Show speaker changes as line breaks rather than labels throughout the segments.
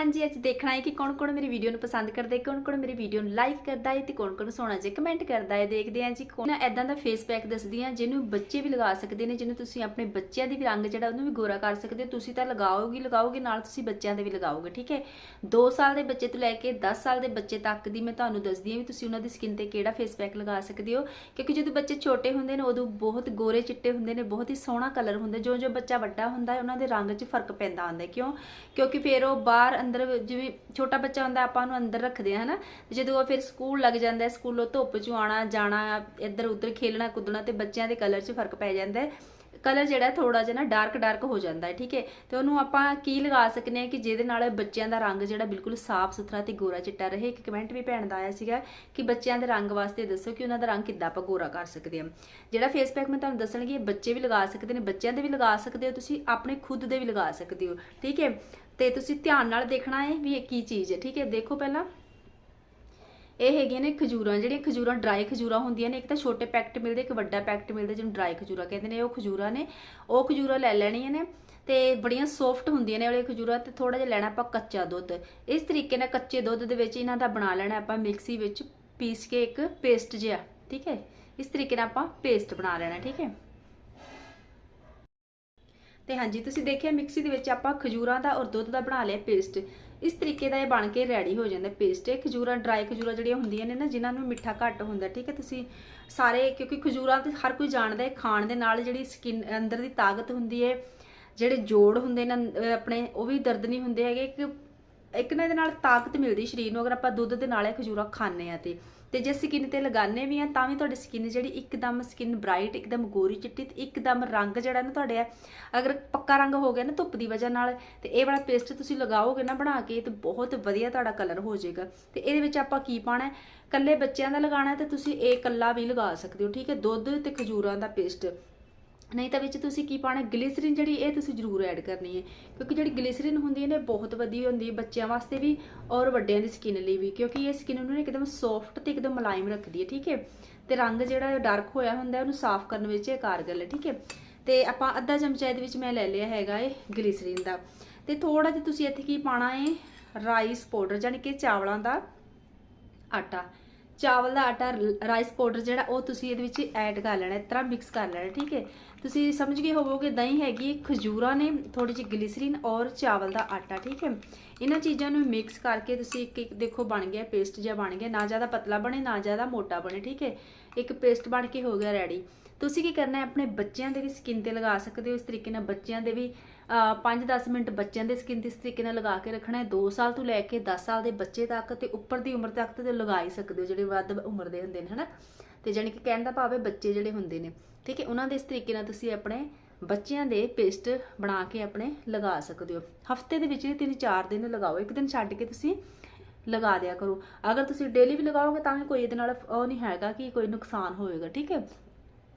ਹਾਂਜੀ, ਅੱਜ ਦੇਖਣਾ ਹੈ ਕਿ ਕੌਣ ਕੌਣ ਮੇਰੀ ਵੀਡੀਓ ਨੂੰ ਪਸੰਦ ਕਰਦਾ ਹੈ ਕੌਣ ਕੌਣ ਮੇਰੀ ਵੀਡੀਓ ਨੂੰ ਲਾਈਕ ਕਰਦਾ ਹੈ ਤੇ ਕੌਣ ਕੌਣ ਸੋਹਣਾ ਜਿਹਾ ਕਮੈਂਟ ਕਰਦਾ ਹੈ। ਦੇਖਦੇ ਹਾਂ ਜੀ ਕੌਣ ਐਦਾਂ ਦਾ ਫੇਸ ਪੈਕ ਦੱਸਦੀ ਹਾਂ, ਜਿਹਨੂੰ ਬੱਚੇ ਵੀ ਲਗਾ ਸਕਦੇ ਨੇ, ਜਿਹਨੂੰ ਤੁਸੀਂ ਆਪਣੇ ਬੱਚਿਆਂ ਦੀ ਵੀ ਰੰਗ ਜਿਹੜਾ ਉਹਨੂੰ ਵੀ ਗੋਰਾ ਕਰ ਸਕਦੇ ਹੋ, ਤੁਸੀਂ ਤਾਂ ਲਗਾਓਗੇ ਲਗਾਓਗੇ, ਨਾਲ ਤੁਸੀਂ ਬੱਚਿਆਂ ਦੇ ਵੀ ਲਗਾਓਗੇ, ਠੀਕ ਹੈ? 2 ਸਾਲ ਦੇ ਬੱਚੇ ਤੋਂ ਲੈ ਕੇ 10 ਸਾਲ ਦੇ ਬੱਚੇ ਤੱਕ ਦੀ ਮੈਂ ਤੁਹਾਨੂੰ ਦੱਸਦੀ ਹਾਂ ਵੀ ਤੁਸੀਂ ਉਹਨਾਂ ਦੀ ਸਕਿਨ ਤੇ ਕਿਹੜਾ ਫੇਸ ਪੈਕ ਲਗਾ ਸਕਦੇ ਹੋ, ਕਿਉਂਕਿ ਜਦੋਂ ਬੱਚੇ ਛੋਟੇ ਹੁੰਦੇ ਨੇ, ਉਦੋਂ ਬਹੁਤ ਗੋਰੇ ਚਿੱਟੇ ਹੁੰਦੇ ਨੇ, ਬਹੁਤ ਹੀ ਸੋਹਣਾ ਕਲਰ ਹੁੰਦਾ ਜੋ ਜੋ ਬੱਚਾ ਵੱਡਾ ਹੁੰਦਾ ਹੈ, ਉਹਨਾਂ ਦੇ ਰੰਗ 'ਚ ਫ਼ਰਕ ਪੈਂਦਾ ਹੁੰਦਾ ਕਿਉਂ? ਕਿਉਂਕਿ ਫਿਰ ਉਹ ਬਾਹਰ ਅੰਦਰ ਜਿਵੇਂ ਛੋਟਾ ਬੱਚਾ ਹੁੰਦਾ, ਆਪਾਂ ਉਹਨੂੰ ਅੰਦਰ ਰੱਖਦੇ ਆ ਹਨਾ? ਜਦੋਂ ਉਹ ਫਿਰ ਸਕੂਲ ਲੱਗ ਜਾਂਦਾ ਹੈ, ਸਕੂਲੋਂ ਧੁੱਪ 'ਚ ਆਉਣਾ, ਜਾਣਾ, ਇੱਧਰ ਉੱਧਰ ਖੇਲਣਾ, ਕੁੱਦਣਾ ਤੇ ਬੱਚਿਆਂ ਦੇ ਕਲਰ 'ਚ ਫ਼ਰਕ ਪੈ ਜਾਂਦਾ ਹੈ। ਕਲਰ ਜਿਹੜਾ ਥੋੜਾ ਜਿਹਾ ਨਾ ਡਾਰਕ ਡਾਰਕ ਹੋ ਜਾਂਦਾ ਹੈ, ਠੀਕ ਹੈ? ਤੇ ਉਹਨੂੰ ਆਪਾਂ ਕੀ ਲਗਾ ਸਕਨੇ ਆ ਕਿ ਜਿਹਦੇ ਨਾਲ ਬੱਚਿਆਂ ਦਾ ਰੰਗ ਜਿਹੜਾ ਬਿਲਕੁਲ ਸਾਫ਼ ਸੁਥਰਾ ਤੇ ਗੋਰਾ ਚਿੱਟਾ ਰਹੇ? ਇੱਕ ਕਮੈਂਟ ਵੀ ਭੈਣ ਦਾ ਆਇਆ ਸੀਗਾ ਕਿ ਬੱਚਿਆਂ ਦੇ ਰੰਗ ਵਾਸਤੇ ਦੱਸੋ ਕਿ ਉਹਨਾਂ ਦਾ ਰੰਗ ਕਿੱਦਾਂ ਆਪਾਂ ਗੋਰਾ ਕਰ ਸਕਦੇ ਹਾਂ। ਜਿਹੜਾ ਫੇਸ ਪੈਕ ਮੈਂ ਤੁਹਾਨੂੰ ਦੱਸਣਗੀ ਬੱਚੇ ਵੀ ਲਗਾ ਸਕਦੇ ਨੇ, ਬੱਚਿਆਂ ਦੇ ਵੀ ਲਗਾ ਸਕਦੇ ਹੋ ਤੁਸੀਂ, ਆਪਣੇ ਖੁਦ ਦੇ ਵੀ ਲਗਾ ਸਕਦੇ ਹੋ, ਠੀਕ ਹੈ? ਤੇ ਤੁਸੀਂ ਧਿਆਨ ਨਾਲ ਦੇਖਣਾ ਹੈ ਵੀ ਇਹ ਕੀ ਚੀਜ਼ ਹੈ, ਠੀਕ ਹੈ? ਦੇਖੋ ਪਹਿਲਾਂ। ਇਹ ਹੈਗੀਆਂ ਨੇ ਖਜੂਰਾਂ, ਜਿਹੜੀਆਂ ਖਜੂਰਾਂ ਡਰਾਈ ਖਜੂਰਾਂ ਹੁੰਦੀਆਂ ਨੇ। ਇੱਕ ਤਾਂ ਛੋਟੇ ਪੈਕਟ ਮਿਲਦੇ, ਇੱਕ ਵੱਡਾ ਪੈਕਟ ਮਿਲਦਾ, ਜਿਹਨੂੰ ਡਰਾਈ ਖਜੂਰਾਂ ਕਹਿੰਦੇ ਨੇ। ਉਹ ਖਜੂਰਾਂ ਨੇ। ਉਹ ਖਜੂਰਾਂ ਲੈ ਲੈਣੀਆਂ ਨੇ ਤੇ ਬੜੀਆਂ ਸੌਫਟ ਹੁੰਦੀਆਂ ਨੇ ਵਾਲੇ ਖਜੂਰਾਂ ਤੇ ਥੋੜਾ ਜਿਹਾ ਲੈਣਾ ਆਪਾਂ ਕੱਚਾ ਦੁੱਧ। ਇਸ ਤਰੀਕੇ ਨਾਲ ਕੱਚੇ ਦੁੱਧ ਦੇ ਵਿੱਚ ਇਹਨਾਂ ਦਾ ਬਣਾ ਲੈਣਾ ਆਪਾਂ ਮਿਕਸੀ ਵਿੱਚ ਪੀਸ ਕੇ ਇੱਕ ਪੇਸਟ ਜਿਹਾ, ਠੀਕ ਹੈ? ਇਸ ਤਰੀਕੇ ਨਾਲ ਆਪਾਂ ਪੇਸਟ ਬਣਾ ਲੈਣਾ, ਠੀਕ ਹੈ? ਤੇ ਹਾਂਜੀ, ਤੁਸੀਂ ਦੇਖਿਆ ਮਿਕਸੀ ਦੇ ਵਿੱਚ ਆਪਾਂ ਖਜੂਰਾਂ ਦਾ ਔਰ ਦੁੱਧ ਦਾ ਬਣਾ ਲਿਆ ਪੇਸਟ ਇਸ ਤਰੀਕੇ ਦਾ ਇਹ ਬਣ ਕੇ ਰੈਡੀ ਹੋ ਜਾਂਦਾ ਪੇਸਟ ਇਹ ਖਜੂਰਾਂ ਡਰਾਈ ਖਜੂਰਾਂ ਜਿਹੜੀਆਂ ਹੁੰਦੀਆਂ ਨੇ ਨਾ, ਜਿਨ੍ਹਾਂ ਨੂੰ ਮਿੱਠਾ ਘੱਟ ਹੁੰਦਾ, ਠੀਕ ਹੈ? ਤੁਸੀਂ ਸਾਰੇ, ਕਿਉਂਕਿ ਖਜੂਰਾਂ ਤੇ ਹਰ ਕੋਈ ਜਾਣਦਾ ਹੈ, ਖਾਣ ਦੇ ਨਾਲ ਜਿਹੜੀ ਸਕਿਨ ਅੰਦਰ ਦੀ ਤਾਕਤ ਹੁੰਦੀ ਹੈ, ਜਿਹੜੇ ਜੋੜ ਹੁੰਦੇ ਨੇ, ਅਹ, ਆਪਣੇ, ਉਹ ਵੀ ਦਰਦ ਨਹੀਂ ਹੁੰਦੇ ਹੈਗੇ। ਇੱਕ ਇੱਕ ਨਾ ਇਹਦੇ ਨਾਲ ਤਾਕਤ ਮਿਲਦੀ ਸਰੀਰ ਨੂੰ, ਅਗਰ ਆਪਾਂ ਦੁੱਧ ਦੇ ਨਾਲ ਇਹ ਖਜੂਰਾ ਖਾਂਦੇ ਆ ਤੇ। ਤੇ ਜੇ ਸਕਿਨ ਤੇ ਲਗਾਉਂਦੇ ਵੀ ਆ, ਤਾਂ ਵੀ ਤੁਹਾਡੀ ਸਕਿਨ ਜਿਹੜੀ ਇੱਕਦਮ ਸਕਿਨ ਬ੍ਰਾਈਟ ਇੱਕਦਮ ਗੋਰੀ ਚਿੱਟੀ ਤੇ ਇੱਕਦਮ ਰੰਗ ਜਿਹੜਾ ਨਾ ਤੁਹਾਡੇ ਆ, ਅਗਰ ਪੱਕਾ ਰੰਗ ਹੋ ਗਿਆ ਨਾ ਧੁੱਪ ਦੀ ਵਜ੍ਹਾ ਨਾਲ, ਤੇ ਇਹ ਵਾਲਾ ਪੇਸਟ ਤੁਸੀਂ ਲਗਾਓਗੇ ਨਾ ਬਣਾ ਕੇ ਤੇ ਬਹੁਤ ਵਧੀਆ ਤੁਹਾਡਾ ਕਲਰ ਹੋ ਜਾਏਗਾ। ਤੇ ਇਹਦੇ ਵਿੱਚ ਆਪਾਂ ਕੀ ਪਾਣਾ ਹੈ? ਕੱਲੇ ਬੱਚਿਆਂ ਦਾ ਲਗਾਣਾ ਹੈ ਤੇ ਤੁਸੀਂ ਇਹ ਕੱਲਾ ਵੀ ਲਗਾ ਸਕਦੇ ਹੋ, ਠੀਕ ਹੈ? ਦੁੱਧ ਤੇ ਖਜੂਰਾਂ ਦਾ ਪੇਸਟ ਨਹੀਂ ਤਾਂ ਵਿੱਚ ਤੁਸੀਂ ਕੀ ਪਾਣਾ ਗਲਿਸਰੀਨ ਜਿਹੜੀ ਇਹ ਤੁਸੀਂ ਜ਼ਰੂਰ ਐਡ ਕਰਨੀ ਹੈ, ਕਿਉਂਕਿ ਜਿਹੜੀ ਗਲਿਸਰੀਨ ਹੁੰਦੀ ਹੈ ਨੇ ਬਹੁਤ ਵਧੀਆ ਹੁੰਦੀ ਹੈ ਬੱਚਿਆਂ ਵਾਸਤੇ ਵੀ ਔਰ ਵੱਡਿਆਂ ਦੀ ਸਕਿਨ ਲਈ ਵੀ, ਕਿਉਂਕਿ ਇਹ ਸਕਿਨ ਨੂੰ ਇੱਕਦਮ ਸੌਫਟ ਤੇ ਇੱਕਦਮ ਮੁਲਾਇਮ ਰੱਖਦੀ ਹੈ, ਠੀਕ ਹੈ? ਤੇ ਰੰਗ ਜਿਹੜਾ ਡਾਰਕ ਹੋਇਆ ਹੁੰਦਾ ਉਹਨੂੰ ਸਾਫ਼ ਕਰਨ ਵਿੱਚ ਇਹ ਕਾਰਗਰ ਹੈ ਠੀਕ ਹੈ? ਤੇ ਆਪਾਂ ਅੱਧਾ ਚਮਚਾ ਇਹਦੇ ਵਿੱਚ ਮੈਂ ਲੈ ਲਿਆ ਹੈਗਾ ਇਹ ਗਲਿਸਰੀਨ ਦਾ। ਤੇ ਥੋੜਾ ਜਿਹਾ ਤੁਸੀਂ ਇੱਥੇ ਕੀ ਪਾਣਾ ਹੈ ਰਾਈਸ ਪਾਊਡਰ ਯਾਨੀ ਕਿ ਚਾਵਲਾਂ ਦਾ ਆਟਾ। ਚਾਵਲ ਦਾ ਆਟਾ ਰਾਈਸ ਪਾਊਡਰ ਜਿਹੜਾ ਉਹ ਤੁਸੀਂ ਇਹਦੇ ਵਿੱਚ ਐਡ ਕਰ ਲੈਣਾ, ਇਸ ਤਰ੍ਹਾਂ ਮਿਕਸ ਕਰ ਲੈਣਾ, ਠੀਕ ਹੈ? ਤੁਸੀਂ ਸਮਝ ਗਏ ਹੋਵੋਗੇ, ਦਹੀਂ ਹੈਗੀ ਖਜੂਰਾਂ ਨੇ ਥੋੜੀ ਜਿਹੀ ਗਲਿਸਰੀਨ ਔਰ ਚਾਵਲ ਦਾ ਆਟਾ, ਠੀਕ ਹੈ? ਇਹਨਾਂ ਚੀਜ਼ਾਂ ਨੂੰ ਮਿਕਸ ਕਰਕੇ ਤੁਸੀਂ ਇੱਕ ਇੱਕ ਦੇਖੋ ਬਣ ਗਿਆ ਪੇਸਟ ਜਿਹਾ ਬਣ ਗਿਆ, ਨਾ ਜ਼ਿਆਦਾ ਪਤਲਾ ਬਣੇ, ਨਾ ਜ਼ਿਆਦਾ ਮੋਟਾ ਬਣੇ, ਠੀਕ ਹੈ? ਇੱਕ ਪੇਸਟ ਬਣ ਕੇ ਹੋ ਗਿਆ ਰੈਡੀ ਤੁਸੀਂ ਕੀ ਕਰਨਾ ਹੈ, ਆਪਣੇ ਬੱਚਿਆਂ ਦੇ ਵੀ ਸਕਿਨ ਤੇ ਲਗਾ ਸਕਦੇ ਹੋ, ਇਸ ਤਰੀਕੇ ਨਾਲ ਬੱਚਿਆਂ ਦੇ ਵੀ 5-10 ਮਿੰਟ ਬੱਚਿਆਂ ਦੇ ਸਕਿਨ ਇਸ ਤਰੀਕੇ ਨਾਲ ਲਗਾ ਕੇ ਰੱਖਣਾ ਹੈ। 2 ਸਾਲ ਤੋਂ ਲੈ ਕੇ 10 ਸਾਲ ਦੇ ਬੱਚੇ ਤੱਕ ਤੇ ਉੱਪਰ ਦੀ ਉਮਰ ਤੱਕ ਤੇ ਲਗਾ ਹੀ ਸਕਦੇ ਹੋ, ਜਿਹੜੇ ਵੱਧ ਉਮਰ ਦੇ ਹੁੰਦੇ ਨੇ, ਹਨਾ? ਤੇ ਜਾਨੀ ਕਿ ਕਹਿਣ ਦਾ ਭਾਵ ਹੈ ਬੱਚੇ ਜਿਹੜੇ ਹੁੰਦੇ ਨੇ, ਠੀਕ ਹੈ? ਉਹਨਾਂ ਦੇ ਇਸ ਤਰੀਕੇ ਨਾਲ ਤੁਸੀਂ ਆਪਣੇ ਬੱਚਿਆਂ ਦੇ ਪੇਸਟ ਬਣਾ ਕੇ ਆਪਣੇ ਲਗਾ ਸਕਦੇ ਹੋ। ਹਫ਼ਤੇ ਦੇ ਵਿੱਚ ਤਿੰਨ ਚਾਰ ਦਿਨ ਲਗਾਓ, ਇੱਕ ਦਿਨ ਛੱਡ ਕੇ ਤੁਸੀਂ ਲਗਾ ਦਿਆ ਕਰੋ। ਅਗਰ ਤੁਸੀਂ ਡੇਲੀ ਵੀ ਲਗਾਓਗੇ ਤਾਂ ਵੀ ਕੋਈ ਇਹਦੇ ਨਾਲ ਉਹ ਨਹੀਂ ਹੈਗਾ ਕਿ ਕੋਈ ਨੁਕਸਾਨ ਹੋਵੇਗਾ ਠੀਕ ਹੈ?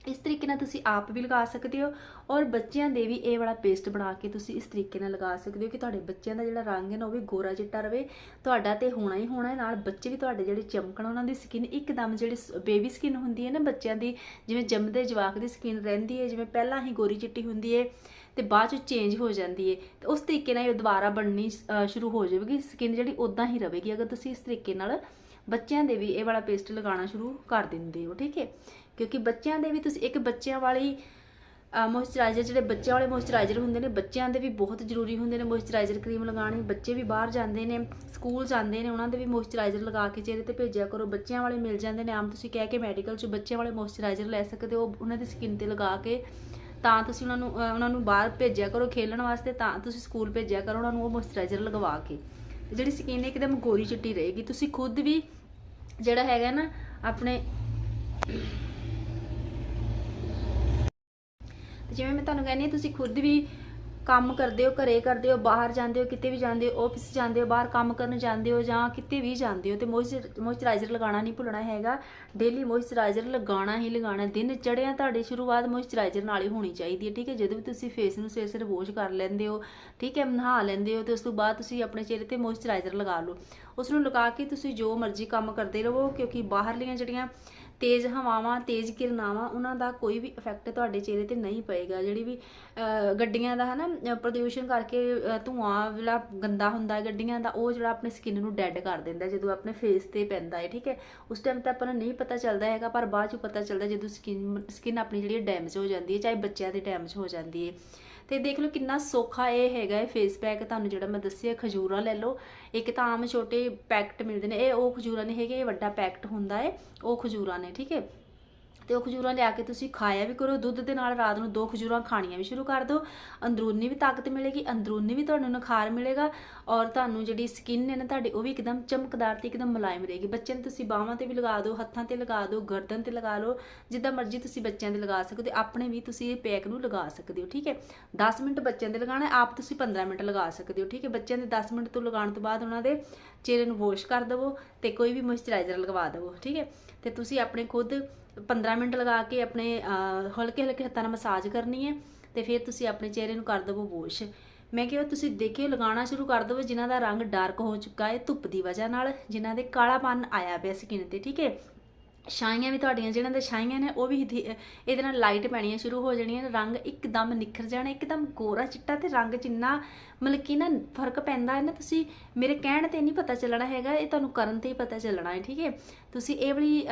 ਇਸ ਤਰੀਕੇ ਨਾਲ ਤੁਸੀਂ ਆਪ ਵੀ ਲਗਾ ਸਕਦੇ ਹੋ ਔਰ ਬੱਚਿਆਂ ਦੇ ਵੀ ਇਹ ਵਾਲਾ ਪੇਸਟ ਬਣਾ ਕੇ ਤੁਸੀਂ ਇਸ ਤਰੀਕੇ ਨਾਲ ਲਗਾ ਸਕਦੇ ਹੋ ਕਿ ਤੁਹਾਡੇ ਬੱਚਿਆਂ ਦਾ ਜਿਹੜਾ ਰੰਗ ਹੈ ਨਾ ਉਹ ਵੀ ਗੋਰਾ ਚਿੱਟਾ ਰਵੇ, ਤੁਹਾਡਾ ਤੇ ਹੋਣਾ ਹੀ ਹੋਣਾ ਨਾਲ ਬੱਚੇ ਵੀ ਤੁਹਾਡੇ ਜਿਹੜੇ ਚਮਕਣ ਉਹਨਾਂ ਦੀ ਸਕਿਨ ਇੱਕਦਮ ਜਿਹੜੀ ਬੇਬੀ ਸਕਿਨ ਹੁੰਦੀ ਹੈ ਨਾ ਬੱਚਿਆਂ ਦੀ, ਜਿਵੇਂ ਜੰਮਦੇ ਜਵਾਕ ਦੀ ਸਕਿਨ ਰਹਿੰਦੀ ਹੈ, ਜਿਵੇਂ ਪਹਿਲਾਂ ਹੀ ਗੋਰੀ ਚਿੱਟੀ ਹੁੰਦੀ ਹੈ ਤੇ ਬਾਅਦ ਚ ਚੇਂਜ ਹੋ ਜਾਂਦੀ ਹੈ, ਤੇ ਉਸ ਤਰੀਕੇ ਨਾਲ ਇਹ ਦੁਬਾਰਾ ਬਣਨੀ ਸ਼ੁਰੂ ਹੋ ਜਾਵੇਗੀ ਸਕਿਨ ਜਿਹੜੀ ਉਦਾਂ ਹੀ ਰਵੇਗੀ, ਅਗਰ ਤੁਸੀਂ ਇਸ ਤਰੀਕੇ ਨਾਲ ਬੱਚਿਆਂ ਦੇ ਵੀ ਇਹ ਵਾਲਾ ਪੇਸਟ ਲਗਾਉਣਾ ਸ਼ੁਰੂ ਕਰ ਦਿੰਦੇ ਹੋ, ਠੀਕ ਹੈ? ਕਿਉਂਕਿ ਬੱਚਿਆਂ ਦੇ ਵੀ ਤੁਸੀਂ ਇੱਕ ਬੱਚਿਆਂ ਵਾਲੀ ਮੋਇਸਚਰਾਈਜ਼ਰ ਜਿਹੜੇ ਬੱਚਿਆਂ ਵਾਲੇ ਮੋਇਸਚਰਾਈਜ਼ਰ ਹੁੰਦੇ ਨੇ, ਬੱਚਿਆਂ ਦੇ ਵੀ ਬਹੁਤ ਜ਼ਰੂਰੀ ਹੁੰਦੇ ਨੇ ਮੋਇਸਚਰਾਈਜ਼ਰ ਕਰੀਮ ਲਗਾਉਣੀ। ਬੱਚੇ ਵੀ ਬਾਹਰ ਜਾਂਦੇ ਨੇ ਸਕੂਲ ਜਾਂਦੇ ਨੇ, ਉਹਨਾਂ ਦੇ ਵੀ ਮੋਇਸਚਰਾਈਜ਼ਰ ਲਗਾ ਕੇ ਚਿਹਰੇ ਤੇ ਭੇਜਿਆ ਕਰੋ। ਬੱਚਿਆਂ ਵਾਲੇ ਮਿਲ ਜਾਂਦੇ ਨੇ, ਆਮ ਤੁਸੀਂ ਕਹਿ ਕੇ ਮੈਡੀਕਲ 'ਚ ਬੱਚਿਆਂ ਵਾਲੇ ਮੋਇਸਚਰਾਈਜ਼ਰ ਲੈ ਸਕਦੇ ਹੋ, ਉਹਨਾਂ ਦੀ ਸਕਿਨ ਤੇ ਲਗਾ ਕੇ। ਤਾਂ ਤੁਸੀਂ ਉਹਨਾਂ ਨੂੰ ਉਹਨਾਂ ਨੂੰ ਬਾਹਰ ਭੇਜਿਆ ਕਰੋ ਖੇਲਣ ਵਾਸਤੇ, ਤਾਂ ਤੁਸੀਂ ਸਕੂਲ ਭੇਜਿਆ ਕਰੋ, ਉਹਨਾਂ ਨੂੰ ਉਹ ਮੋਇਸਚਰਾਈਜ਼ਰ ਲਗਵਾ ਕੇ। ਜਿਹੜੀ ਸਕਿਨ ਇੱਕਦਮ ਗੋਰੀ ਚਿੱਟੀ ਰਹੇਗੀ। ਤੁਸੀਂ ਖੁਦ ਵੀ ਜਿਹੜਾ ਹੈਗਾ ਨਾ, ਆਪਣੇ ਜਿਵੇਂ ਮੈਂ ਤੁਹਾਨੂੰ ਕਹਿੰਦੀ ਹਾਂ, ਤੁਸੀਂ ਖੁਦ ਵੀ ਕੰਮ ਕਰਦੇ ਹੋ, ਘਰੇ ਕਰਦੇ ਹੋ, ਬਾਹਰ ਜਾਂਦੇ ਹੋ, ਕਿਤੇ ਵੀ ਜਾਂਦੇ ਹੋ ਆਫਿਸ ਜਾਂਦੇ ਹੋ, ਬਾਹਰ ਕੰਮ ਕਰਨ ਜਾਂਦੇ ਹੋ ਜਾਂ ਕਿਤੇ ਵੀ ਜਾਂਦੇ ਹੋ, ਤੇ ਮੋਇਸਚਰਾਈਜ਼ਰ ਲਗਾਉਣਾ ਨਹੀਂ ਭੁੱਲਣਾ ਹੈਗਾ। ਡੇਲੀ ਮੋਇਸਚਰਾਈਜ਼ਰ ਲਗਾਉਣਾ ਹੀ ਲਗਾਉਣਾ, ਦਿਨ ਚੜਿਆ ਤੁਹਾਡੀ ਸ਼ੁਰੂਆਤ ਮੋਇਸਚਰਾਈਜ਼ਰ ਨਾਲ ਹੀ ਹੋਣੀ ਚਾਹੀਦੀ ਹੈ, ਠੀਕ ਹੈ? ਜਦੋਂ ਵੀ ਤੁਸੀਂ ਫੇਸ ਨੂੰ ਸਿਰ ਸਿਰ ਵਾਸ਼ ਕਰ ਲੈਂਦੇ ਹੋ, ਠੀਕ ਹੈ? ਨਹਾ ਲੈਂਦੇ ਹੋ, ਤੇ ਉਸ ਤੋਂ ਬਾਅਦ ਤੁਸੀਂ ਆਪਣੇ ਚਿਹਰੇ ਤੇ ਮੋਇਸਚਰਾਈਜ਼ਰ ਲਗਾ ਲਓ। ਉਸ ਨੂੰ ਲਗਾ ਕੇ ਤੁਸੀਂ ਜੋ ਮਰਜ਼ੀ ਕੰਮ ਕਰਦੇ ਰਹੋ, ਕਿਉਂਕਿ ਬਾਹਰਲੀਆਂ ਜਿਹੜੀਆਂ ਤੇਜ਼ ਹਵਾਵਾਂ ਤੇਜ਼ ਕਿਰਨਾਵਾਂ ਉਹਨਾਂ ਦਾ ਕੋਈ ਵੀ ਇਫੈਕਟ ਤੁਹਾਡੇ ਚਿਹਰੇ ਤੇ ਨਹੀਂ ਪਏਗਾ। ਜਿਹੜੀ ਵੀ ਗੱਡੀਆਂ ਦਾ ਹਨਾ ਅਹ, ਪ੍ਰਦੂਸ਼ਣ ਕਰਕੇ ਅਹ, ਧੂਆਂ ਜਿਹੜਾ ਗੰਦਾ ਹੁੰਦਾ ਗੱਡੀਆਂ ਦਾ ਉਹ ਜਿਹੜਾ ਆਪਣੇ ਸਕਿਨ ਨੂੰ ਡੈਡ ਕਰ ਦਿੰਦਾ ਜਦੋਂ ਆਪਣੇ ਫੇਸ ਤੇ ਪੈਂਦਾ ਹੈ ਠੀਕ ਹੈ? ਉਸ ਟਾਈਮ ਤਾਂ ਆਪਾਂ ਨੂੰ ਨਹੀਂ ਪਤਾ ਚੱਲਦਾ ਹੈਗਾ ਪਰ ਬਾਅਦ ਚ ਪਤਾ ਚੱਲਦਾ ਜਦੋਂ ਸਕਿਨ ਸਕਿਨ ਆਪਣੀ ਜਿਹੜੀ ਡੈਮੇਜ ਹੋ ਜਾਂਦੀ ਹੈ ਚਾਹੇ ਬੱਚਿਆਂ ਦੀ ਡੈਮੇਜ ਹੋ ਜਾਂਦੀ ਹੈ। ਤੇ ਦੇਖ ਲਓ ਕਿੰਨਾ ਸੌਖਾ ਇਹ ਹੈਗਾ ਇਹ ਫੇਸ ਪੈਕ ਤੁਹਾਨੂੰ ਜਿਹੜਾ ਮੈਂ ਦੱਸਿਆ ਖਜੂਰਾਂ ਲੈ ਲਓ। ਇੱਕ ਤਾਂ ਆਮ ਛੋਟੇ ਪੈਕਟ ਮਿਲਦੇ ਨੇ ਇਹ ਉਹ ਖਜੂਰਾਂ ਨਹੀਂ ਹੈਗੇ ਇਹ ਵੱਡਾ ਪੈਕਟ ਹੁੰਦਾ ਹੈ ਉਹ ਖਜੂਰਾਂ ਨੇ ਠੀਕ ਹੈ? ਤੇ ਉਹ ਖਜੂਰਾਂ ਲਿਆ ਕੇ ਤੁਸੀਂ ਖਾਇਆ ਵੀ ਕਰੋ, ਦੁੱਧ ਦੇ ਨਾਲ ਰਾਤ ਨੂੰ ਦੋ ਖਜੂਰਾਂ ਖਾਣੀਆਂ ਵੀ ਸ਼ੁਰੂ ਕਰ ਦਿਓ। ਅੰਦਰੂਨੀ ਵੀ ਤਾਕਤ ਮਿਲੇਗੀ, ਅੰਦਰੂਨੀ ਵੀ ਤੁਹਾਨੂੰ ਨਖਾਰ ਮਿਲੇਗਾ ਔਰ ਤੁਹਾਨੂੰ ਜਿਹੜੀ ਸਕਿਨ ਹੈ ਨਾ ਤੁਹਾਡੀ, ਉਹ ਵੀ ਇੱਕਦਮ ਚਮਕਦਾਰ ਤੇ ਇੱਕਦਮ ਮੁਲਾਇਮ ਰਹੇਗੀ। ਬੱਚਿਆਂ ਨੂੰ ਤੁਸੀਂ ਬਾਹਾਂ ਤੇ ਵੀ ਲਗਾ ਦਿਓ, ਹੱਥਾਂ ਤੇ ਲਗਾ ਦਿਓ, ਗਰਦਨ ਤੇ ਲਗਾ ਲਓ, ਜਿੱਦਾਂ ਮਰਜ਼ੀ ਤੁਸੀਂ ਬੱਚਿਆਂ ਦੇ ਲਗਾ ਸਕਦੇ ਹੋ। ਆਪਣੇ ਵੀ ਤੁਸੀਂ ਇਹ ਪੈਕ ਨੂੰ ਲਗਾ ਸਕਦੇ ਹੋ, ਠੀਕ ਹੈ? 10 ਮਿੰਟ ਬੱਚਿਆਂ ਦੇ ਲਗਾਉਣਾ ਆਪ ਤੁਸੀਂ 15 ਮਿੰਟ ਲਗਾ ਸਕਦੇ ਹੋ, ਠੀਕ ਹੈ? ਬੱਚਿਆਂ ਦੇ 10 ਮਿੰਟ ਤੋਂ ਲਗਾਉਣ ਤੋਂ ਬਾਅਦ ਉਹਨਾਂ ਦੇ ਚਿਹਰੇ ਨੂੰ ਵਾਸ਼ ਕਰ ਦੇਵੋ ਤੇ ਕੋਈ ਵੀ ਮੋਇਸਚਰਾਈਜ਼ਰ ਲਗਵਾ ਦੇਵੋ, ਠੀਕ ਹੈ? ਤੇ ਤੁਸੀਂ ਆਪਣੇ ਖੁਦ 15 ਮਿੰਟ ਲਗਾ ਕੇ ਆਪਣੇ ਹਲਕੇ ਹਲਕੇ ਹੱਥਾਂ ਨਾਲ ਮਸਾਜ ਕਰਨੀ ਹੈ ਤੇ ਫਿਰ ਤੁਸੀਂ ਆਪਣੇ ਚਿਹਰੇ ਨੂੰ ਕਰ ਦੇਵੋ ਵਾਸ਼ ਮੈਂ ਕਿਹਾ ਤੁਸੀਂ ਦੇਖਿਓ, ਲਗਾਉਣਾ ਸ਼ੁਰੂ ਕਰ ਦਿਓ ਜਿਨ੍ਹਾਂ ਦਾ ਰੰਗ ਡਾਰਕ ਹੋ ਚੁੱਕਾ ਹੈ ਧੁੱਪ ਦੀ ਵਜ੍ਹਾ ਨਾਲ, ਜਿਨ੍ਹਾਂ ਦੇ ਕਾਲਾਪਨ ਆਇਆ ਪਿਆ ਸਕਿਨ ਤੇ, ਠੀਕ ਹੈ? ਛਾਈਆਂ ਵੀ ਤੁਹਾਡੀਆਂ ਜਿਹਨਾਂ ਦੇ ਛਾਈਆਂ ਨੇ, ਉਹ ਵੀ ਧੀ- ਇਹਦੇ ਨਾਲ ਲਾਈਟ ਪੈਣੀਆਂ ਸ਼ੁਰੂ ਹੋ ਜਾਣੀਆਂ, ਰੰਗ ਇੱਕਦਮ ਨਿਖਰ ਜਾਣਾ, ਇੱਕਦਮ ਗੋਰਾ ਚਿੱਟਾ ਤੇ ਰੰਗ ਚ ਇੰਨਾ ਮਤਲਬ ਕਿ ਨਾ ਫ਼ਰਕ ਪੈਂਦਾ ਹੈ ਨਾ, ਤੁਸੀਂ ਮੇਰੇ ਕਹਿਣ ਤੇ ਨਹੀਂ ਪਤਾ ਚੱਲਣਾ ਹੈਗਾ, ਇਹ ਤੁਹਾਨੂੰ ਕਰਨ ਤੇ ਹੀ ਪਤਾ ਚੱਲਣਾ ਹੈ, ਠੀਕ ਹੈ? ਤੁਸੀਂ ਇਹ ਵਾਲੀ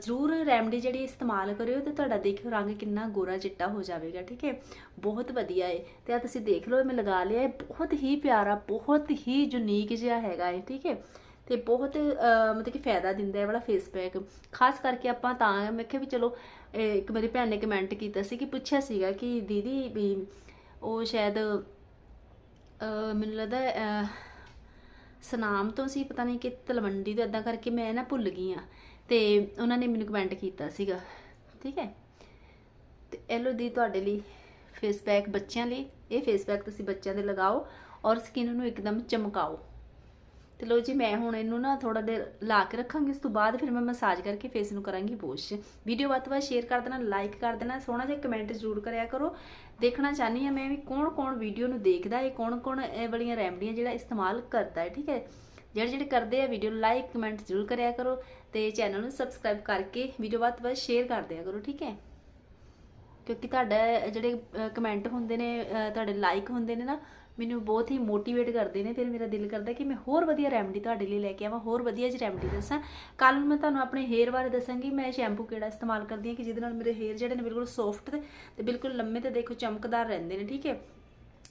ਜ਼ਰੂਰ ਰੈਮਡੀ ਜਿਹੜੀ ਇਸਤੇਮਾਲ ਕਰਿਓ ਤੇ ਤੁਹਾਡਾ ਦੇਖਿਓ ਰੰਗ ਕਿੰਨਾ ਗੋਰਾ ਚਿੱਟਾ ਹੋ ਜਾਵੇਗਾ, ਠੀਕ ਹੈ? ਬਹੁਤ ਵਧੀਆ ਹੈ, ਤੇ ਆ ਤੁਸੀਂ ਦੇਖ ਲਓ, ਇਹ ਮੈਂ ਲਗਾ ਲਿਆ ਹੈ ਬਹੁਤ ਹੀ ਪਿਆਰਾ, ਬਹੁਤ ਹੀ ਯੂਨੀਕ ਜਿਹਾ ਹੈਗਾ ਇਹ, ਠੀਕ ਹੈ? ਤੇ ਬਹੁਤ ਮਤਲਬ ਕਿ ਫਾਇਦਾ ਦਿੰਦਾ ਹੈ ਵਾਲਾ ਫੇਸ ਪੈਕ ਖਾਸ ਕਰਕੇ ਆਪਾਂ ਤਾਂ ਮੈਂ ਕਿਹਾ ਵੀ ਚਲੋ, ਇਹ ਇੱਕ ਮੇਰੀ ਭੈਣ ਨੇ ਕਮੈਂਟ ਕੀਤਾ ਸੀ ਕਿ ਪੁੱਛਿਆ ਸੀਗਾ ਕਿ ਦੀਦੀ ਵੀ ਉਹ ਸ਼ਾਇਦ ਮੈਨੂੰ ਲੱਗਦਾ ਸਨਾਮ ਤੋਂ ਸੀ, ਪਤਾ ਨਹੀਂ ਕਿ ਤਲਵੰਡੀ ਤੋਂ ਇਦਾਂ ਕਰਕੇ ਮੈਂ ਨਾ ਭੁੱਲ ਗਈ ਆ ਤੇ ਉਹਨਾਂ ਨੇ ਮੈਨੂੰ ਕਮੈਂਟ ਕੀਤਾ ਸੀਗਾ। ਠੀਕ ਹੈ? ਤੇ ਇਹ ਲਓ ਦੀ ਤੁਹਾਡੇ ਲਈ ਫੇਸ ਪੈਕ ਬੱਚਿਆਂ ਲਈ, ਇਹ ਫੇਸ ਪੈਕ ਤੁਸੀਂ ਬੱਚਿਆਂ ਦੇ ਲਗਾਓ ਔਰ ਸਕਿਨ ਨੂੰ ਇੱਕਦਮ ਚਮਕਾਓ। ਤੇ ਲੋ ਜੀ, ਮੈਂ ਹੁਣ ਇਹਨੂੰ ਨਾ ਥੋੜਾ ਦੇਰ ਲਾ ਕੇ ਰੱਖਾਂਗੀ, ਇਸ ਤੋਂ ਬਾਅਦ ਫਿਰ ਮੈਂ ਮਸਾਜ ਕਰਕੇ ਫੇਸ ਨੂੰ ਕਰਾਂਗੀ ਵਾਸ਼ ਵੀਡੀਓ ਵੱਧ ਤੋਂ ਵੱਧ ਸ਼ੇਅਰ ਕਰ ਦੇਣਾ ਲਾਈਕ ਕਰ ਦੇਣਾ, ਸੋਹਣਾ ਜਿਹਾ ਕਮੈਂਟ ਜ਼ਰੂਰ ਕਰਿਆ ਕਰੋ। ਦੇਖਣਾ ਚਾਹਨੀ ਆ ਮੈਂ ਵੀ ਕੌਣ-ਕੌਣ ਵੀਡੀਓ ਨੂੰ ਦੇਖਦਾ ਹੈ, ਕੌਣ-ਕੌਣ ਇਹ ਵਾਲੀਆਂ ਰੈਮਡੀਆਂ ਜਿਹੜਾ ਇਸਤੇਮਾਲ ਕਰਦਾ ਹੈ, ਠੀਕ ਹੈ? ਜਿਹੜੇ ਜਿਹੜੇ ਕਰਦੇ ਆ ਵੀਡੀਓ ਨੂੰ ਲਾਈਕ ਕਮੈਂਟ ਜ਼ਰੂਰ ਕਰਿਆ ਕਰੋ ਤੇ ਚੈਨਲ ਨੂੰ ਸਬਸਕ੍ਰਾਈਬ ਕਰਕੇ ਵੀਡੀਓ ਵੱਧ ਤੋਂ ਵੱਧ ਸ਼ੇਅਰ ਕਰ ਦਿਆ ਕਰੋ, ਠੀਕ ਹੈ? ਕਿਉਂਕਿ ਤੁਹਾਡਾ ਜਿਹੜੇ ਕਮੈਂਟ ਹੁੰਦੇ ਨੇ ਤੁਹਾਡੇ ਲਾਈਕ ਹੁੰਦੇ ਨੇ ਨਾ ਮੈਨੂੰ ਬਹੁਤ ਹੀ ਮੋਟੀਵੇਟ ਕਰਦੇ ਨੇ, ਫਿਰ ਮੇਰਾ ਦਿਲ ਕਰਦਾ ਕਿ ਮੈਂ ਹੋਰ ਵਧੀਆ ਰੈਮਡੀ ਤੁਹਾਡੇ ਲਈ ਲੈ ਕੇ ਆਵਾਂ, ਹੋਰ ਵਧੀਆ ਜਿਹੀ ਰੈਮਡੀ ਦੱਸਾਂ। ਕੱਲ ਨੂੰ ਮੈਂ ਤੁਹਾਨੂੰ ਆਪਣੇ ਹੇਅਰ ਬਾਰੇ ਦੱਸਾਂਗੀ, ਮੈਂ ਸ਼ੈਂਪੂ ਕਿਹੜਾ ਇਸਤੇਮਾਲ ਕਰਦੀ ਹਾਂ ਕਿ ਜਿਹਦੇ ਨਾਲ ਮੇਰੇ ਹੇਅਰ ਜਿਹੜੇ ਨੇ ਬਿਲਕੁਲ ਸੌਫਟ ਤੇ ਬਿਲਕੁਲ ਲੰਮੇ ਤੇ ਦੇਖੋ ਚਮਕਦਾਰ ਰਹਿੰਦੇ ਨੇ, ਠੀਕ ਹੈ?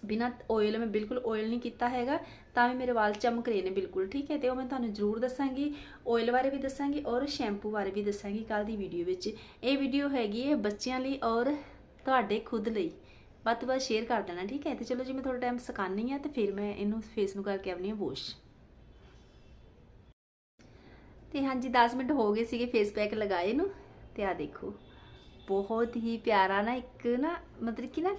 ਬਿਨਾ ਆਇਲ ਮੈਂ ਬਿਲਕੁਲ ਆਇਲ ਨਹੀਂ ਕੀਤਾ ਹੈਗਾ, ਤਾਂ ਵੀ ਮੇਰੇ ਵਾਲ ਚਮਕ ਰਹੇ ਨੇ ਬਿਲਕੁਲ, ਠੀਕ ਹੈ? ਤੇ ਉਹ ਮੈਂ ਤੁਹਾਨੂੰ ਜ਼ਰੂਰ ਦੱਸਾਂਗੀ ਆਇਲ ਬਾਰੇ ਵੀ ਦੱਸਾਂਗੀ ਔਰ ਸ਼ੈਂਪੂ ਬਾਰੇ ਵੀ ਦੱਸਾਂਗੀ ਕੱਲ ਦੀ ਵੀਡੀਓ ਵਿੱਚ। ਇਹ ਵੀਡੀਓ ਹੈਗੀ ਹੈ ਬੱਚਿਆਂ ਲਈ ਔਰ ਤੁਹਾਡੇ ਖੁਦ ਲਈ। ਵੱਧ ਤੋਂ ਵੱਧ ਸ਼ੇਅਰ ਕਰ ਦੇਣਾ, ਠੀਕ ਹੈ? ਤੇ ਚਲੋ ਜੀ, ਮੈਂ ਥੋੜਾ ਟਾਈਮ ਸੁਕਾਨੀ ਆ ਤੇ ਫਿਰ ਮੈਂ ਇਹਨੂੰ ਫੇਸ ਨੂੰ ਕਰਕੇ ਆਉਣੀ ਆ ਵਾਸ਼ ਤੇ ਹਾਂਜੀ 10 ਮਿੰਟ ਹੋ ਗਏ ਸੀਗੇ ਫੇਸ ਪੈਕ ਲਗਾਏ ਨੂੰ, ਤੇ ਆ ਦੇਖੋ। ਬਹੁਤ ਹੀ ਪਿਆਰਾ ਨਾ ਇੱਕ ਨਾ, ਮਤਲਬ ਕਿ ਨਾ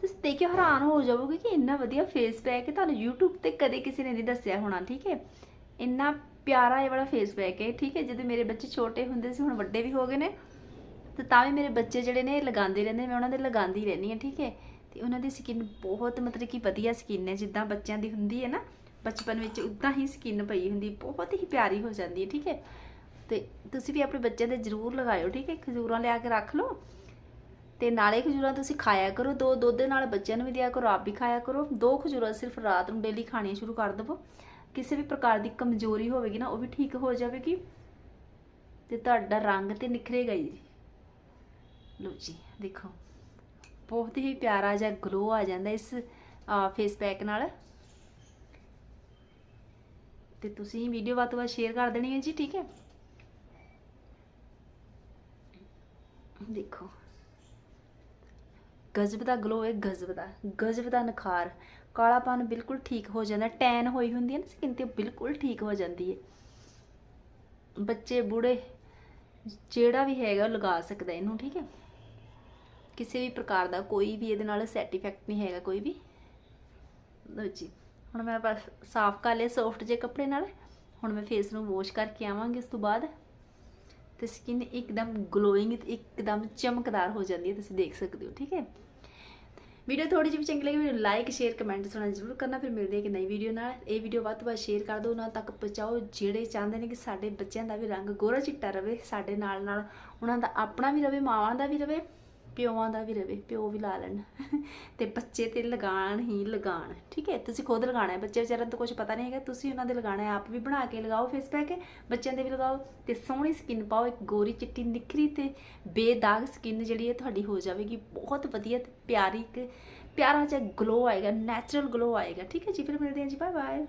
ਤੁਸੀਂ ਦੇਖ ਕੇ ਹੈਰਾਨ ਹੋ ਜਾਵੋਗੇ ਕਿ ਇੰਨਾ ਵਧੀਆ ਫੇਸ ਪੈਕ ਹੈ। ਤੁਹਾਨੂੰ YouTube ਤੇ ਕਦੇ ਕਿਸੇ ਨੇ ਨਹੀਂ ਦੱਸਿਆ ਹੋਣਾ, ਠੀਕ ਹੈ? ਇੰਨਾ ਪਿਆਰਾ ਇਹ ਵਾਲਾ ਫੇਸ ਪੈਕ ਹੈ, ਠੀਕ ਹੈ? ਜਦੋਂ ਮੇਰੇ ਬੱਚੇ ਛੋਟੇ ਹੁੰਦੇ ਸੀ, ਹੁਣ ਵੱਡੇ ਵੀ ਹੋ ਗਏ ਨੇ ਤੇ ਤਾਂ ਵੀ ਮੇਰੇ ਬੱਚੇ ਜਿਹੜੇ ਨੇ ਲਗਾਉਂਦੇ ਰਹਿੰਦੇ ਮੈਂ ਉਹਨਾਂ ਦੇ ਲਗਾਉਂਦੀ ਰਹਿੰਦੀ ਹਾਂ, ਠੀਕ ਹੈ? ਤੇ ਉਹਨਾਂ ਦੀ ਸਕਿਨ ਬਹੁਤ ਮਤਲਬ ਕਿ ਵਧੀਆ ਸਕਿਨ ਹੈ, ਜਿੱਦਾਂ ਬੱਚਿਆਂ ਦੀ ਹੁੰਦੀ ਹੈ ਨਾ, ਬਚਪਨ ਵਿੱਚ ਉਦਾਂ ਹੀ ਸਕਿਨ ਪਈ ਹੁੰਦੀ, ਬਹੁਤ ਹੀ ਪਿਆਰੀ ਹੋ ਜਾਂਦੀ ਹੈ, ਠੀਕ ਹੈ? ਤੇ ਤੁਸੀਂ ਵੀ ਆਪਣੇ ਬੱਚਿਆਂ ਦੇ ਜ਼ਰੂਰ ਲਗਾਇਓ, ਠੀਕ ਹੈ? ਖਜੂਰਾਂ ਲਿਆ ਕੇ ਰੱਖ ਲਓ। ਤੇ ਨਾਲੇ ਖਜੂਰਾਂ ਤੁਸੀਂ ਖਾਇਆ ਕਰੋ, ਦੋ ਦੁੱਧ ਦੇ ਨਾਲ ਬੱਚਿਆਂ ਨੂੰ ਵੀ ਦਿਆ ਕਰੋ, ਆਪ ਵੀ ਖਾਇਆ ਕਰੋ। ਦੋ ਖਜੂਰਾਂ ਸਿਰਫ ਰਾਤ ਨੂੰ ਡੇਲੀ ਖਾਣੀਆਂ ਸ਼ੁਰੂ ਕਰ ਦੇਵੋ। ਕਿਸੇ ਵੀ ਪ੍ਰਕਾਰ ਦੀ ਕਮਜ਼ੋਰੀ ਹੋਵੇਗੀ ਨਾ, ਉਹ ਵੀ ਠੀਕ ਹੋ ਜਾਵੇਗੀ। ਤੇ ਤੁਹਾਡਾ ਰੰਗ ਤੇ ਨਿਖਰੇਗਾ ਹੀ। ਲੋ ਜੀ, ਦੇਖੋ। ਬਹੁਤ ਹੀ ਪਿਆਰਾ ਜਿਹਾ ਗਲੋ ਆ ਜਾਂਦਾ ਇਸ ਫੇਸ ਪੈਕ ਨਾਲ। ਤੇ ਤੁਸੀਂ ਵੀਡੀਓ ਵੱਧ ਤੋਂ ਵੱਧ ਸ਼ੇਅਰ ਕਰ ਦੇਣੀ ਹੈ ਜੀ, ਠੀਕ ਹੈ? ਦੇਖੋ। ਗਜ਼ਬ ਦਾ ਗਲੋ ਹੈ, ਗਜ਼ਬ ਦਾ। ਗਜ਼ਬ ਦਾ ਨਖਾਰ। ਕਾਲਾਪਨ ਬਿਲਕੁਲ ਠੀਕ ਹੋ ਜਾਂਦਾ ਟੈਨ ਹੋਈ ਹੁੰਦੀ ਹੈ ਨਾ ਸਕਿਨ ਤੇ ਬਿਲਕੁਲ ਠੀਕ ਹੋ ਜਾਂਦੀ ਹੈ। ਬੱਚੇ, ਬੂੜੇ, ਜਿਹੜਾ ਵੀ ਹੈਗਾ ਉਹ ਲਗਾ ਸਕਦਾ ਇਹਨੂੰ, ਠੀਕ ਹੈ? ਕਿਸੇ ਵੀ ਪ੍ਰਕਾਰ ਦਾ ਕੋਈ ਵੀ ਇਹਦੇ ਨਾਲ ਸਾਈਡ ਇਫੈਕਟ ਨਹੀਂ ਹੈਗਾ ਕੋਈ ਵੀ। ਲਓ ਜੀ, ਹੁਣ ਮੈਂ ਬਸ ਸਾਫ਼ ਕਰ ਲਿਆ ਸੌਫਟ ਜੇ ਕੱਪੜੇ ਨਾਲ। ਹੁਣ ਮੈਂ ਫੇਸ ਨੂੰ ਵਾਸ਼ ਕਰਕੇ ਆਵਾਂਗੀ ਉਸ ਤੋਂ ਬਾਅਦ। ਤੇ ਸਕਿਨ ਇੱਕਦਮ ਗਲੋਇੰਗ ਇੱਕਦਮ ਚਮਕਦਾਰ ਹੋ ਜਾਂਦੀ ਹੈ, ਤੁਸੀਂ ਦੇਖ ਸਕਦੇ ਹੋ, ਠੀਕ ਹੈ? ਵੀਡੀਓ ਥੋੜੀ ਜਿਹੀ ਚੰਗੀ ਲੱਗੀ ਵੀਡੀਓ ਲਾਈਕ ਸ਼ੇਅਰ ਕਮੈਂਟ ਸੁਣਾ ਜ਼ਰੂਰ ਕਰਨਾ। ਫਿਰ ਮਿਲਦੇ ਹਾਂ ਕਿ ਨਈ ਵੀਡੀਓ ਨਾਲ। ਇਹ ਵੀਡੀਓ ਵੱਧ ਤੋਂ ਵੱਧ ਸ਼ੇਅਰ ਕਰ ਦਿਓ, ਉਹਨਾਂ ਤੱਕ ਪਹੁੰਚਾਓ। ਜਿਹੜੇ ਚਾਹੁੰਦੇ ਨੇ ਕਿ ਸਾਡੇ ਬੱਚਿਆਂ ਦਾ ਵੀ ਰੰਗ ਗੋਰਾ ਚਿੱਟਾ ਰਵੇ, ਸਾਡੇ ਨਾਲ ਨਾਲ ਉਹਨਾਂ ਦਾ ਆਪਣਾ ਵੀ ਰਵੇ, ਮਾਵਾਂ ਦਾ ਵੀ ਰਵੇ। ਪਿਓਾਂ ਦਾ ਵੀ ਰਵੇ, ਪਿਓ ਵੀ ਲਾ ਲੈਣ। ਤੇ ਬੱਚੇ ਤੇ ਲਗਾਣ ਹੀ ਲਗਾਣ, ਠੀਕ ਹੈ? ਤੁਸੀਂ ਖੁਦ ਲਗਾਣਾ ਹੈ, ਬੱਚੇ ਵਿਚਾਰਿਆਂ ਨੂੰ ਤਾਂ ਕੁਝ ਪਤਾ ਨਹੀਂ ਹੈਗਾ, ਤੁਸੀਂ ਉਹਨਾਂ ਦੇ ਲਗਾਣਾ ਹੈ, ਆਪ ਵੀ ਬਣਾ ਕੇ ਲਗਾਓ ਫੇਸ ਪੈਕ ਬੱਚਿਆਂ ਦੇ ਵੀ ਲਗਾਓ। ਤੇ ਸੋਹਣੀ ਸਕਿਨ ਪਾਓ, ਇੱਕ ਗੋਰੀ ਚਿੱਟੀ ਨਿਖਰੀ ਤੇ ਬੇਦਾਗ ਸਕਿਨ ਜਿਹੜੀ ਹੈ ਤੁਹਾਡੀ ਹੋ ਜਾਵੇਗੀ। ਬਹੁਤ ਵਧੀਆ ਤੇ ਪਿਆਰੀ ਇੱਕ, ਪਿਆਰਾ ਜਿਹਾ ਗਲੋ ਆਏਗਾ ਨੈਚੁਰਲ ਗਲੋ ਆਏਗਾ। ਠੀਕ ਹੈ ਜੀ, ਫਿਰ ਮਿਲਦੇ ਹਾਂ ਜੀ ਬਾਏ ਬਾਏ